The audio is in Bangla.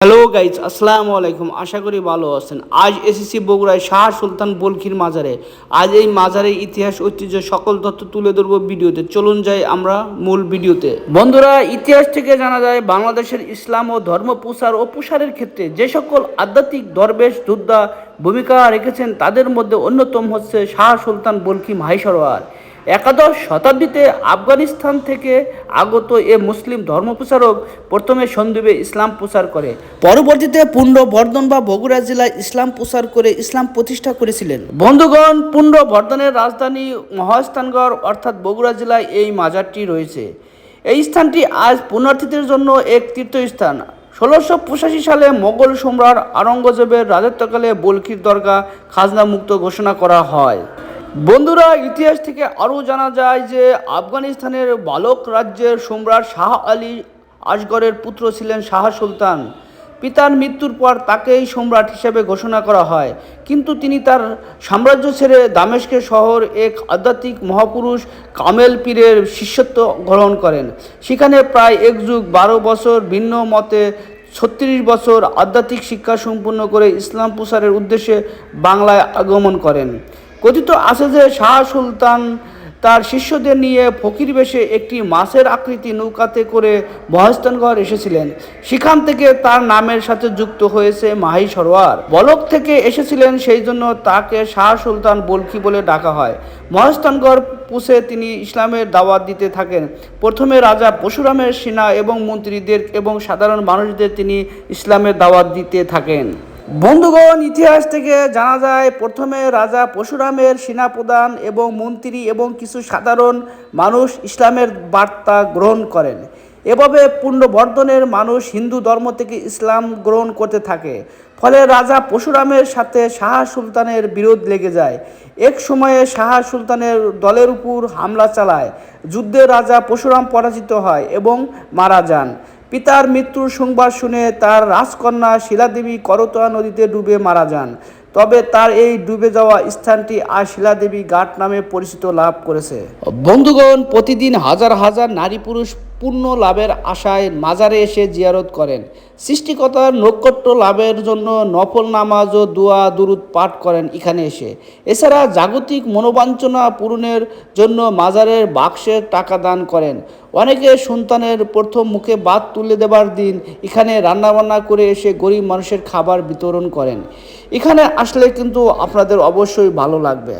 হ্যালো গাইজ আসসালামু আলাইকুম। আশা করি ভালো আছেন। আজ এসএসসি বগুড়ায় শাহ সুলতান বলখির মাজারে। আজ এই মাজারের ইতিহাস, ঐতিহ্য, সকল তথ্য তুলে ধরবো ভিডিওতে। চলুন যাই আমরা মূল ভিডিওতে। বন্ধুরা, ইতিহাস থেকে জানা যায়, বাংলাদেশের ইসলাম ও ধর্ম প্রসার ও প্রসারের ক্ষেত্রে যে সকল আধ্যাত্মিক দরবেশ, যোদ্ধা ভূমিকা রেখেছেন, তাদের মধ্যে অন্যতম হচ্ছে শাহ সুলতান বলখি মাহি সরোয়ার একাদশ শতাব্দীতে আফগানিস্তান থেকে আগত এ মুসলিম ধর্মপ্রচারক প্রথমে সন্দীপে ইসলাম প্রচার করে। পরবর্তীতে পুণ্ড বর্ধন বা বগুড়া জেলায় ইসলাম প্রচার করে ইসলাম প্রতিষ্ঠা করেছিলেন। বন্ধুগণ পুণ্ড বর্ধনের রাজধানী মহাস্থানগড় অর্থাৎ বগুড়া জেলায় এই মাজারটি রয়েছে। এই স্থানটি আজ পুণ্যার্থীদের জন্য এক তীর্থস্থান। ষোলোশো পঁচাশি সালে মোগল সম্রাট আওরঙ্গজেবের রাজত্বকালে বলখির দরগা খাজনা মুক্ত ঘোষণা করা হয়। বন্ধুরা, ইতিহাস থেকে আরও জানা যায় যে আফগানিস্তানের বালক রাজ্যের সম্রাট শাহ আলী আসগরের পুত্র ছিলেন শাহ সুলতান। পিতার মৃত্যুর পর তাকেই সম্রাট হিসেবে ঘোষণা করা হয়। কিন্তু তিনি তার সাম্রাজ্য ছেড়ে দামেস্কের শহর এক আধ্যাত্মিক মহাপুরুষ কামেল পীরের শিষ্যত্ব গ্রহণ করেন। সেখানে প্রায় এক যুগ বারো বছর ভিন্ন মতে ছত্রিশ বছর আধ্যাত্মিক শিক্ষা সম্পূর্ণ করে ইসলাম প্রসারের উদ্দেশ্যে বাংলায় আগমন করেন। কথিত আছে যে শাহ সুলতান তার শিষ্যদের নিয়ে ফকির বেশে একটি মাছের আকৃতি নৌকাতে করে মহাস্থানগড় এসেছিলেন। সেখান থেকে তার নামের সাথে যুক্ত হয়েছে মাহি সরোয়ার। বলক থেকে এসেছিলেন, সেই জন্য তাকে শাহ সুলতান বলখি বলে ডাকা হয়। মহাস্থানগড় পুষে তিনি ইসলামের দাওয়াত দিতে থাকেন। প্রথমে রাজা পরশুরামের সেনা এবং মন্ত্রীদের এবং সাধারণ মানুষদের তিনি ইসলামের দাওয়াত দিতে থাকেন। বন্ধুগণ, ইতিহাস থেকে জানা যায়, প্রথমে রাজা পরশুরামের সেনাপ্রধান এবং মন্ত্রী এবং কিছু সাধারণ মানুষ ইসলামের বার্তা গ্রহণ করেন। এভাবে পুণ্যবর্ধনের মানুষ হিন্দু ধর্ম থেকে ইসলাম গ্রহণ করতে থাকে। ফলে রাজা পরশুরামের সাথে শাহ সুলতানের বিরোধ লেগে যায়। এক সময়ে শাহ সুলতানের দলের উপর হামলা চালায়। যুদ্ধে রাজা পরশুরাম পরাজিত হয় এবং মারা যান। পিতার মৃত্যুর সংবাদ শুনে তার রাজকন্যা শিলাদেবী করতোয়া নদীতে ডুবে মারা যান। তবে তার এই ডুবে যাওয়া স্থানটি আর শিলাদেবী ঘাট নামে পরিচিত লাভ করেছে। বন্ধুগণ, প্রতিদিন হাজার হাজার নারী পুরুষ পুণ্য লাভের আশায় মাজারে এসে জিয়ারত করেন। সৃষ্টিকতার নৈকট্য লাভের জন্য নফল নামাজ ও দোয়া দুরুদ পাঠ করেন এখানে এসে। এছাড়া জাগতিক মনোবাঞ্ছনা পূরণের জন্য মাজারের বাক্সে টাকা দান করেন। অনেকে সন্তানের প্রথম মুখে বাদ তুলে দেবার দিন এখানে রান্নাবান্না করে এসে গরিব মানুষের খাবার বিতরণ করেন। এখানে আসলে কিন্তু আপনাদের অবশ্যই ভালো লাগবে।